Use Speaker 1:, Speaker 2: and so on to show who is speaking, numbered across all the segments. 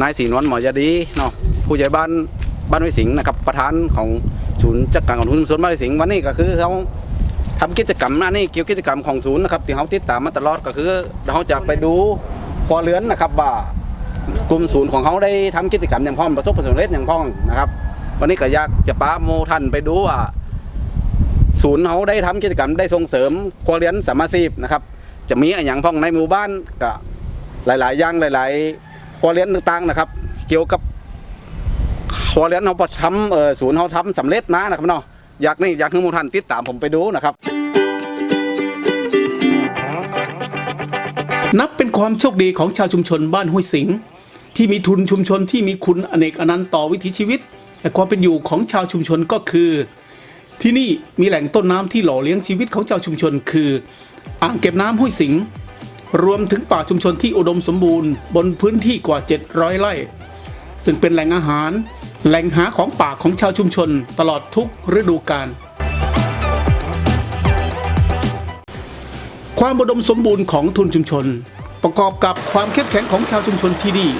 Speaker 1: นายศรีนวลหมอยาดีเนาะผู้ใหญ่บ้านบ้านไว้สิงห์นะครับประธานของศูนย์จัดการของทุนชุมชนบ้านไว้สิงห์วันนี้ก็คือเขาทำกิจกรรมอันนี้เกี่ยวกิจกรรมของศูนย์นะครับที่เขาติดตามมาตลอดก็คือเขาจะไปดูครัวเรือนนะครับว่ากลุ่มศูนย์ของเขาได้ทำกิจกรรมอย่างพ้องประสบผลสำเร็จอย่างพ้องนะครับ วันนี้ก็อยากจะป้าโมท่านไปดูว่าศูนย์เขาได้ทำกิจกรรมได้ส่งเสริมครัวเรือนสามาชีพนะครับ จะมีอย่างพ้องในหมู่บ้านก็หลาย ๆ อย่างหลาย ๆ ครัวเรือนต่างๆนะครับ เกี่ยวกับครัวเรือนเขาประทำเออศูนย์เขาทำสำเร็จมานะครับเนาะอยากนี่อยากให้มูท่านติดตามผมไปดูนะครับ
Speaker 2: นับเป็นความโชคดีของชาวชุมชนบ้านห้วยสิงห์ที่มีทุนชุมชนที่มีคุณอเนกอนันต์ต่อวิถีชีวิต และความเป็นอยู่ของชาวชุมชนก็คือ ที่นี่มีแหล่งต้นน้ำที่หล่อเลี้ยงชีวิตของชาวชุมชน คือ อ่างเก็บน้ำห้วยสิงห์ รวมถึงป่าชุมชนที่อุดมสมบูรณ์บนพื้นที่กว่า 700 ไร่ ซึ่งเป็นแหล่งอาหาร แหล่งหาของป่าของชาวชุมชนตลอดทุกฤดูกาลความอุดมสมบูรณ์ของทุนชุมชน ประกอบกับความเข้มแข็งของชาวชุมชนที่นี่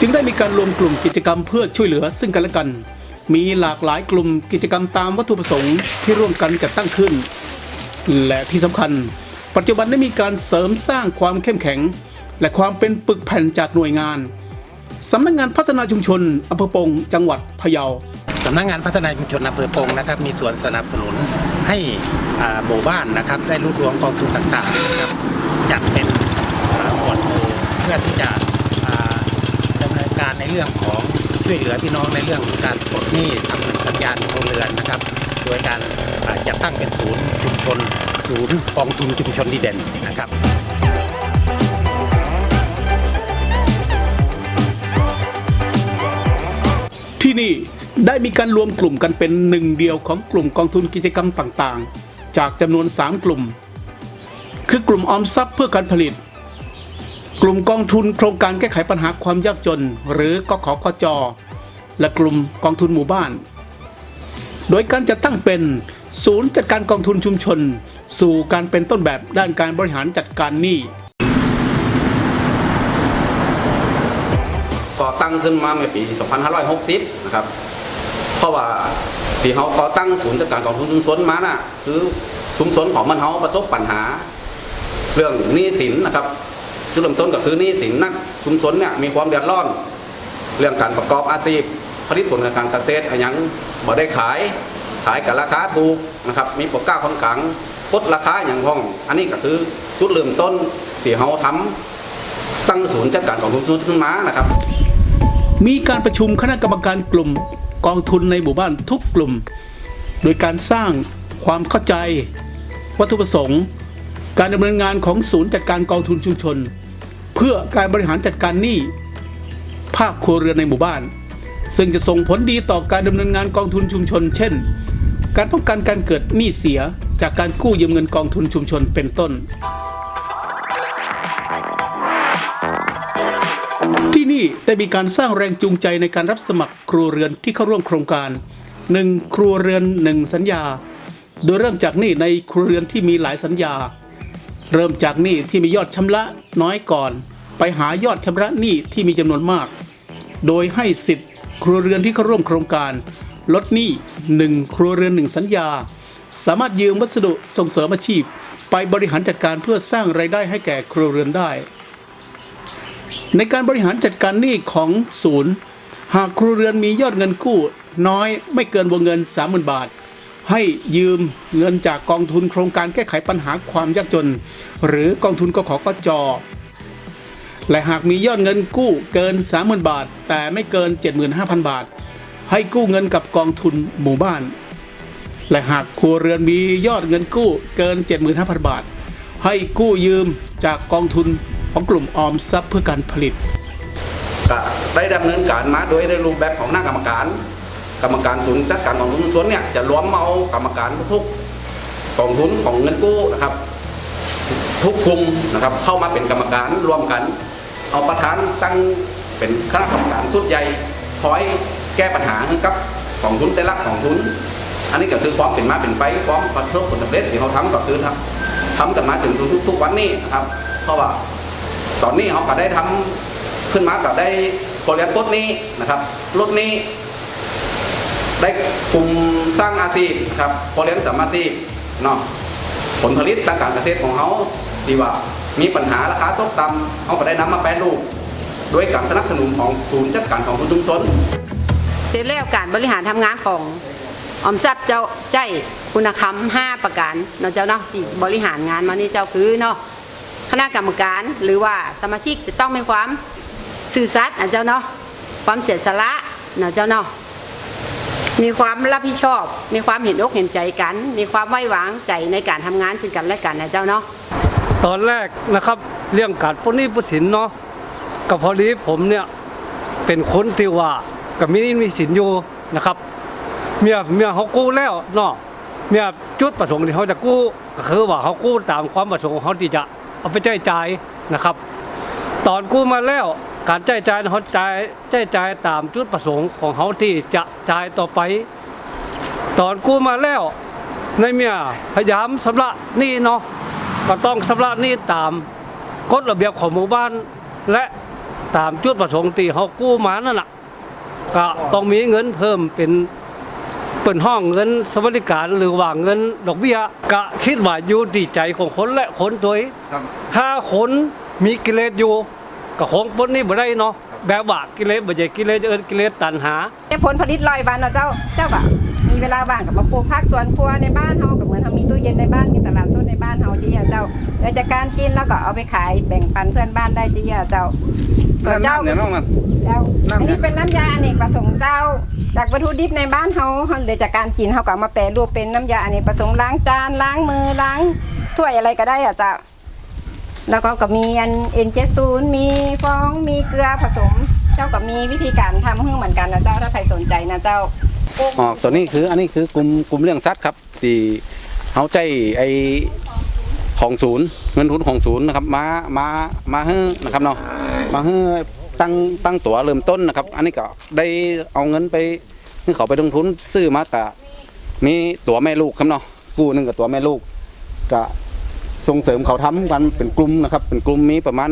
Speaker 2: จึงได้มีการรวมกลุ่มกิจกรรมเพื่อช่วยเหลือซึ่งกันและกัน มีหลากหลายกลุ่มกิจกรรมตามวัตถุประสงค์ที่ร่วมกันจัดตั้งขึ้น และที่สำคัญ ปัจจุบันได้มีการเสริมสร้างความเข้มแข็ง และความเป็นปึกแผ่นจากหน่วยงานสำนักงานพัฒนาชุมชนอำเภอปงจังหวัดพะเยา
Speaker 3: สำนักงานพัฒนาชุมชนอำเภอปงนะครับมีส่วนสนับสนุนให้หมู่บ้านนะครับได้รวบรวมกองทุนต่างๆนะครับจัดเป็นหมวดหมู่เพื่อที่จะดำเนินการในเรื่องของช่วยเหลือพี่น้องในเรื่องการปลดหนี้ทำสัญญาณโรงเรือนนะครับ โดยการจัดตั้งเป็นศูนย์ชุมชน ศูนย์กองทุนชุมชนดีเด่นนะครับ
Speaker 2: ที่นี่ได้มีการรวมกลุ่มกันเป็นหนึ่งเดียวของกลุ่มกองทุนกิจกรรมต่างๆ จากจำนวน 3 กลุ่ม คือกลุ่มออมทรัพย์เพื่อการผลิต กลุ่มกองทุนโครงการแก้ไขปัญหาความยากจน หรือกขคจและกลุ่มกองทุนหมู่บ้าน โดยการจัดตั้งเป็นศูนย์จัดการกองทุนชุมชน สู่การเป็นต้นแบบด้านการบริหารจัดการหนี้
Speaker 1: ก่อตั้งขึ้นมาในปี 2560 นะครับ เพราะว่าที่เขาก่อตั้งศูนย์จัดการกองทุนชุมชนมาน่ะ คือชุมชนของมันเขาประสบปัญหา เรื่องหนี้สินนะครับ จุดเริ่มต้นก็คือหนี้สินนักชุมชนเนี่ยมีความเดือดร้อน เรื่องการประกอบอาชีพผลิตผลการเกษตรอะไรหยังบ่ได้ขาย ขายกับราคาถูกนะครับ มีปกก้าคนกลาง กดราคาอย่างพ้อง อันนี้ก็คือจุดเริ่มต้นที่เขาทำตั้งศูนย์จัดการกองทุนชุมชนขึ้นมานะครับ
Speaker 2: มีการประชุมคณะกรรมการกลุ่มกองทุนในหมู่บ้านทุกกลุ่ม โดยการสร้างความเข้าใจ วัตถุประสงค์ การดำเนินงานของศูนย์จัดการกองทุนชุมชน เพื่อการบริหารจัดการหนี้ภาคครัวเรือนในหมู่บ้าน ซึ่งจะส่งผลดีต่อการดำเนินงานกองทุนชุมชน เช่น การป้องกันการเกิดหนี้เสียจากการกู้ยืมเงินกองทุนชุมชนเป็นต้น ที่นี่ได้มีการสร้างแรงจูงใจในการรับสมัครครัวเรือนที่เข้าร่วมโครงการ 1 ครัวเรือน 1 สัญญา โดยเริ่มจากหนี้ในครัวเรือนที่มีหลายสัญญา เริ่มจากหนี้ที่มียอดชำระน้อยก่อน ไปหายอดชำระหนี้ที่มีจำนวนมาก โดยให้สิทธิ์ครัวเรือนที่เข้าร่วมโครงการ ลดหนี้ 1 ครัวเรือน 1 สัญญา สามารถยืมวัสดุส่งเสริมอาชีพ ไปบริหารจัดการเพื่อสร้างไรายได้ให้แก่ครัวเรือนได้ ในการบริหารจัดการหนี้ของศูนย์ หากครัวเรือนมียอดเงินกู้ น้อยไม่เกินวงเงิน 30,000 บาท ให้ยืมเงินจากกองทุนโครงการแก้ไขปัญหาความยากจน หรือกองทุนกขกจและหากมียอดเงินกู้เกิน 30,000 บาท แต่ไม่เกิน 75,000 บาท ให้กู้เงินกับกองทุนหมู่บ้าน และหากครัวเรือนมียอดเงินกู้เกิน 75,000 บาท ให้กู้ยืมจากกองทุนของกลุ่มออมทรัพย์เพื่อการผลิต
Speaker 1: ก็ได้ดำเนินการมาโดยในรูปแบบของหน้ากรรมการ กรรมการศูนย์จัดการกองทุนชุมชนเนี่ยจะรวมเอากรรมการทุกกองทุนของเงินกู้นะครับ ทุกกลุ่มนะครับ เข้ามาเป็นกรรมการรวมกัน เอาประธานตั้งเป็นคณะกรรมการสุดใหญ่คอย แก้ปัญหาให้กับกองทุนแต่ละกองทุน อันนี้ก็คือความเป็นมาเป็นไปความประสบผลสำเร็จที่เขาทำก็คือทำทำกันมาถึงทุกๆวันนี้นะครับ เพราะว่าตอนนี้เขาก็ได้ทำขึ้นมากับได้โคเรียนรถนี้นะครับรถนี้ ได้กลุ่มสร้างอาชีพครับโคเรียนสามอาชีพเนาะผลผลิตทางการเกษตรของเขาดีว่ามีปัญหาราคาตกต่ำเขาก็ได้นำมาแปรรูปด้วยการสนับสนุนของศูนย์จัดการของชุมชน
Speaker 4: เสร็จแล้วการบริหารทำงานของออมทรัพย์เจ้าใจคุณธรรม5ประการเนาะเจ้าเนาะที่บริหารงานมานี่เจ้าคือเนาะคณะกรรมการหรือว่าสมาชิกจะต้องมีความสื่อสัตย์นะเจ้าเนาะความเสียสละเนาะเจ้าเนาะมีความรับผิดชอบ มีความเห็นอกเห็นใจกัน มีความไว้วางใจในการทำงานซึ่งกันและกันนะเจ้าเนาะ
Speaker 5: ตอนแรกนะครับเรื่องการปนหนี้ปนสินเนาะก็พอดีผมเนี่ยเป็นคนที่ว่า กับมีนี้มีสินอยู่นะครับ เมียเมียเขากู้แล้วเนาะเมียจุดประสงค์ที่เขาจะกู้ก็คือว่าเขากู้ตามความประสงค์ของเขาที่จะเอาไปใช้จ่ายนะครับ ตอนกู้มาแล้วการใช้จ่ายเขาจ่ายใช้จ่ายตามจุดประสงค์ของเขาที่จะจ่ายต่อไป ตอนกู้มาแล้วในเมียพยายามสำระหนี้เนาะก็ต้องชำระหนี้ตามกฎระเบียบของหมู่บ้าน และตามจุดประสงค์ที่เขากู้มานั่นแหละ ก็ต้องมีเงินเพิ่มเป็นเป็นห้องเงินสวัสดิการหรือว่าเงินดอกเบี้ยก็คิดว่าอยู่ดีใจของคนและคนตัวเอง
Speaker 1: ครับ
Speaker 5: ถ้าคนมีกิเลสอยู่ก็คงปนนี้บ่ได้เนาะแบบว่ากิเลสบ่ใช่กิเลสเอิ้นกิเลสตัณหา
Speaker 4: ได้ผลผลิตลอยวันเนาะเจ้าเจ้าก็มีเวลาว่างกับมาปลูกผักสวนครัวในบ้านเฮาก็เหมือนเฮามีตู้เย็นในบ้านมีตลาดสดในบ้านเฮาจีอะเจ้าเดี๋ยวจากการกินแล้วก็เอาไปขายแบ่งปันเพื่อนบ้านได้จีอะเจ้า ส่วนเจ้า
Speaker 1: เนี่ยน้องมัน
Speaker 4: แล้ว
Speaker 1: น้ำ
Speaker 4: อันนี้เป็นน้ำยาอเนกประสงค์เจ้า จากวัตถุดิบในบ้านเฮาเฮาเดี๋ยวจากการกินเฮาก็เอามาแปรรูปเป็นน้ำยาอเนกประสงค์ล้างจานล้างมือล้างถ้วยอะไรก็ได้อะเจ้า แล้วก็ก็มีอันเอ็นเจซูนมีฟองมีเกลือผสม เจ้าก็มีวิธีการทำให้เหมือนกันนะเจ้าถ้าใครสนใจนะเจ้า
Speaker 1: อ๋อตัวนี้คืออันนี้คือกลุ่มกลุ่มเรื่องสัตว์ครับที่เขาใจไอของศูนย์เงินทุนของศูนย์นะครับมามามาให้นะครับเนาะ มาให้ตั้งตั้งตัวเริ่มต้นนะครับ อันนี้ก็ได้เอาเงินไปให้เขาไปลงทุนซื้อมากะมีตัวแม่ลูกครับเนาะกู้หนึ่งกับตัวแม่ลูกก็ส่งเสริมเขาทำกันเป็นกลุ่มนะครับ เป็นกลุ่มมีประมาณ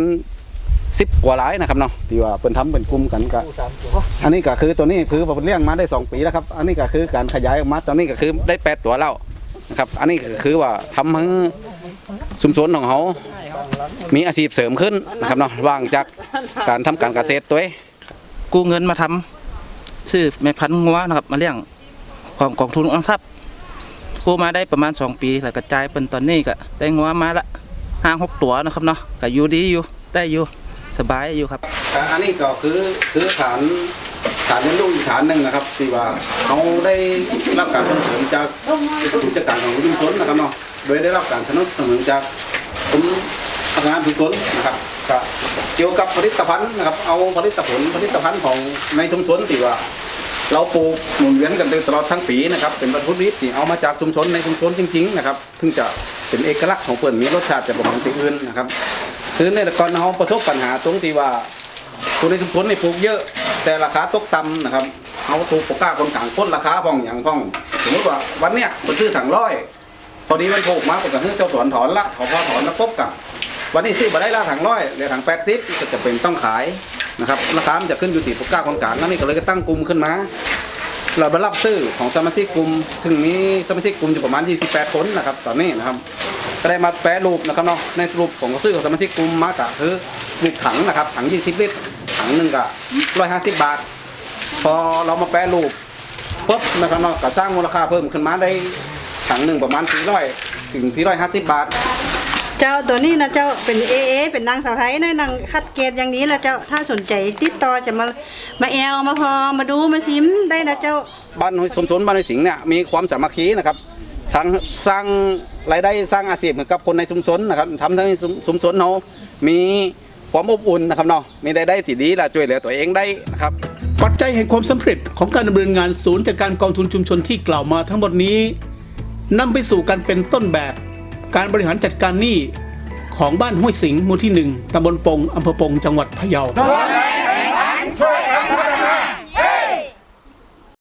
Speaker 1: สิบกว่าหลายนะครับเนาะที่ว่าเป็นทำเป็นกลุ่มกันก็อันนี้ก็คือตัวนี้คือผมเลี้ยงมาได้2ปีแล้วครับ อันนี้ก็คือการขยายออกมาตอนนี้ก็คือได้แปดตัวแล้วนะครับ อันนี้ก็คือว่าทำให้ชุมชนของเขา มีอาชีพเสริมขึ้นนะครับเนาะว่างจากการทำการเกษตรตัวเอง
Speaker 6: กู้เงินมาทำซื้อแม่พันธุ์งัวนะครับมาเลี้ยงของกองทุนออมทรัพย์กู้มาได้ประมาณ 2 ปีแล้วกระจายเป็นตอนนี้ก็ได้งัวมาละห้าหกตัวนะครับเนาะก็อยู่ดีอยู่ได้อยู่สบายอยู่ครับ
Speaker 1: อันนี้ก็คือคือฐานฐานเลี้ยงลูกอีกฐานหนึ่งนะครับที่ว่าเขาได้รับการสนับสนุนจากกิจการของชุมชนนะครับเนาะโดยได้รับการสนับสนุนจาก กรมพัฒนาชุมชนนะครับเกี่ยวกับผลิตภัณฑ์นะครับ เอาผลิตผลผลิตภัณฑ์ของในชุมชนที่ว่า เราปลูกหมุนเวียนกันตลอดทั้งปีนะครับ เป็นวัตถุดิบที่เอามาจากชุมชนในชุมชนจริงๆนะครับถึงจะเป็นเอกลักษณ์ของเปิ่นมีรสชาติจะประมาณที่อื่นนะครับคือในแต่ก่อนเราประสบปัญหาตรงที่ว่าตัวในชุมชนนี่ปลูกเยอะ แต่ราคาตกต่ำนะครับเอาถูกปกล้าคนกลางคนราคาพ่องอย่างพ่อง สมมติว่าวันเนี้ยคนซื้อถังร้อย พอดีมันถูกมาผมก็ให้เจ้าสวนถอนละขอพอถอนแล้วปุ๊บกับวันนี้ซื้อมาได้ละถังร้อยเหลือถังแปดสิบก็จะเป็นต้องขายนะครับราคามันจะขึ้นอยู่ที่ปกล้าคนกลางนั่นนี่ก็เลยก็ตั้งกลุ่มขึ้นมา เราไปรับซื้อของสมาชิกกลุ่มซึ่งมีสมาชิกกลุ่มอยู่ประมาณ 28 คนนะครับตอนนี้นะครับก็ได้มาแปรรูปนะครับเนาะในรูปของซื้อของสมาชิกกลุ่มมากะคือรูปถังนะครับถัง 20 ลิตรถังหนึ่งก็150 บาท พอเรามาแปรรูปปุ๊บนะครับเนาะก็สร้างมูลค่าเพิ่มขึ้นมาได้ ถังหนึ่งประมาณ400ถึง450 บาท
Speaker 7: เจ้าตัวนี้นะเจ้าเป็นเอเอเป็นนางสาวไทยนะนางคัดเกณฑ์อย่างนี้แหละเจ้าถ้าสนใจติดต่อจะมามาแอลมาพอมาดูมาชิมได้นะเจ้า
Speaker 1: บ้านห้วยสมสนบ้านห้วยสิงห์เนี่ยมีความสามัคคีนะครับสร้างสร้างรายได้สร้างอาชีพให้กับคนในชุมชนนะครับทำให้ชุมชนเรามีความอบอุ่นนะครับเนาะมีรายได้ที่ดีและช่วยเหลือตัวเองได้นะครับ
Speaker 2: ปัจจัยแห่งความสำเร็จของการดำเนินงานศูนย์จัดการกองทุนชุมชนที่กล่าวมาทั้งหมดนี้ นำไปสู่การเป็นต้นแบบ การบริหารจัดการหนี้ของบ้านห้วยสิงห์หมู่ที่หนึ่งตำบลปงอำเภอปงจังหวัดพะเยา